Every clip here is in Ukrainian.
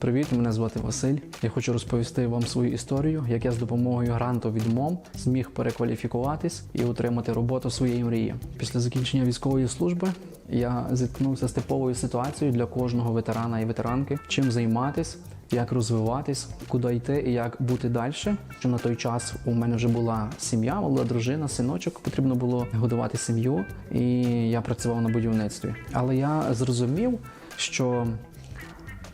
Привіт, мене звати Василь. Я хочу розповісти вам свою історію, як я з допомогою гранту від МОМ зміг перекваліфікуватись і отримати роботу своєї мрії. Після закінчення військової служби я зіткнувся з типовою ситуацією для кожного ветерана і ветеранки, чим займатись. Як розвиватись, куди йти і як бути далі. Що на той час у мене вже була сім'я, була дружина, синочок. Потрібно було годувати сім'ю, і я працював на будівництві. Але я зрозумів, що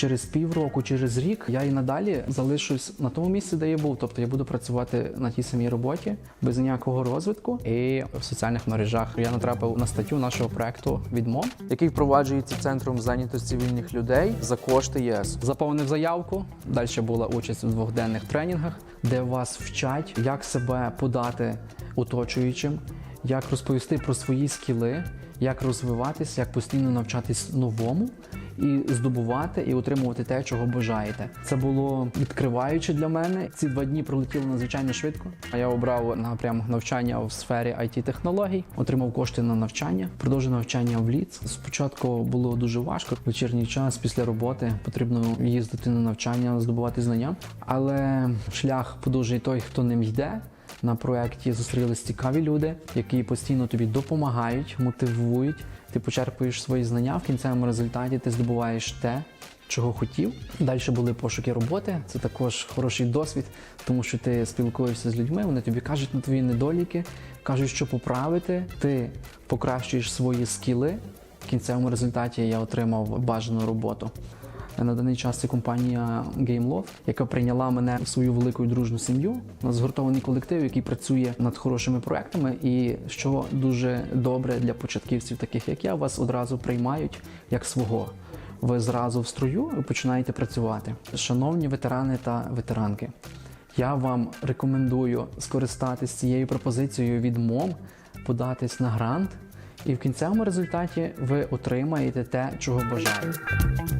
через півроку, через рік я і надалі залишусь на тому місці, де я був. Тобто я буду працювати на тій самій роботі без ніякого розвитку. І в соціальних мережах я натрапив на статтю нашого проекту від МОН, який впроваджується центром зайнятості вільних людей за кошти ЄС. Заповнив заявку. Далі була участь у двохденних тренінгах, де вас вчать, як себе подати оточуючим, як розповісти про свої скіли, як розвиватись, як постійно навчатись новому і здобувати і отримувати те, чого бажаєте. Це було відкриваюче для мене. Ці два дні пролетіли надзвичайно швидко. А я обрав напрям навчання в сфері it технологій отримав кошти на навчання, продовжив навчання в ліц. Спочатку було дуже важко. Вечірній час після роботи потрібно їздити на навчання, здобувати знання. Але шлях подовжує той, хто ним йде. На проєкті зустрілись цікаві люди, які постійно тобі допомагають, мотивують. Ти почерпуєш свої знання. В кінцевому результаті ти здобуваєш те, чого хотів. Далі були пошуки роботи. Це також хороший досвід, тому що ти спілкуєшся з людьми. Вони тобі кажуть на твої недоліки, кажуть, що поправити. Ти покращуєш свої скіли. В кінцевому результаті я отримав бажану роботу. На даний час це компанія GameLoft, яка прийняла мене в свою велику дружну сім'ю. У нас згуртований колектив, який працює над хорошими проектами. І що дуже добре для початківців, таких як я, вас одразу приймають як свого. Ви зразу в строю і починаєте працювати. Шановні ветерани та ветеранки, я вам рекомендую скористатись цією пропозицією від МОМ, податись на грант, і в кінцевому результаті ви отримаєте те, чого бажаєте.